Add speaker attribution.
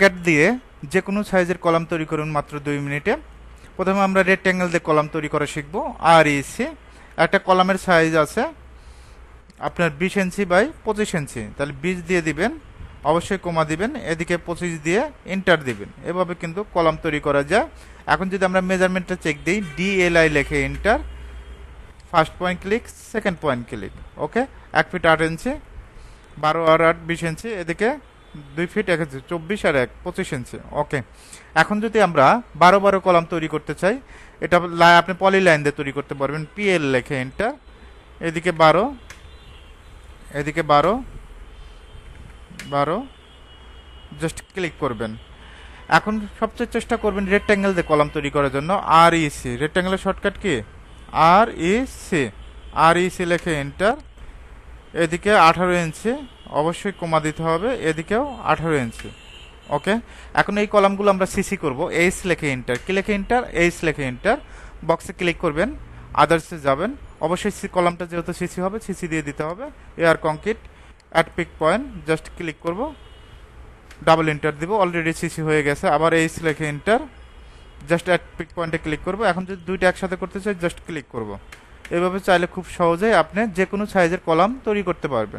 Speaker 1: Shortcut দিয়ে যে কোনো সাইজের কলাম তৈরি করুন মাত্র দুই মিনিটে। প্রথমে আমরা রেক্ট্যাঙ্গেল দিয়ে কলাম তৈরি করা শিখব। আর ইসি একটা কলামের সাইজ আছে আপনার বিশ ইঞ্চি বাই পঁচিশ ইঞ্চি। তাহলে বিশ দিয়ে দিবেন, অবশ্যই কমা দিবেন, এদিকে পঁচিশ দিয়ে এন্টার দিবেন। এভাবে কিন্তু কলাম তৈরি করা যায়। এখন যদি আমরা মেজারমেন্টটা চেক দিই ডিএলআই লেখে enter first point click second point click okay এক ফিট আট ইঞ্চি, বারো আর আট, বিশ ইঞ্চি, এদিকে দুই ফিট এক ইঞ্চি চব্বিশ আর এক, পঁচিশ ইঞ্চি ওকে এখন যদি আমরা বারো বারো কলাম তৈরি করতে চাই, এটা আপনি পলি লাইন দিয়ে তৈরি করতে পারবেন পিএল লেখে এন্টার এদিকে বারো এদিকে বারো বারো জাস্ট ক্লিক করবেন। এখন সবচেয়ে চেষ্টা করবেন রেক্ট্যাঙ্গেল দিয়ে কলাম তৈরি করার জন্য আর ইসি রেক্ট্যাঙ্গেলের শর্টকাট কি? R E C R E C লেখে এন্টার এদিকে আঠারো ইঞ্চি অবশ্যই কমা দিতে হবে, এদিকেও আঠারো ইঞ্চি ওকে এখন এই কলামগুলো আমরা সিসি করব এইচ লেখে এন্টার কি লেখে এন্টার এইচ লেখে এন্টার বক্সে ক্লিক করবেন আদার্সে যাবেন। অবশ্যই সি কলামটা যেহেতু সিসি হবে সিসি দিয়ে দিতে হবে। Air concrete at pick point just click করব। ডাবল এন্টার দিব অলরেডি সিসি হয়ে গেছে। আবার এইচ লেখে এন্টার জাস্ট অ্যাট পিক পয়েন্টে ক্লিক করব। এখন যদি দুইটা একসাথে করতে চাই জাস্ট ক্লিক করব। এভাবে চাইলে খুব সহজেই আপনি যে কোনো সাইজের কলাম তৈরি করতে পারবেন।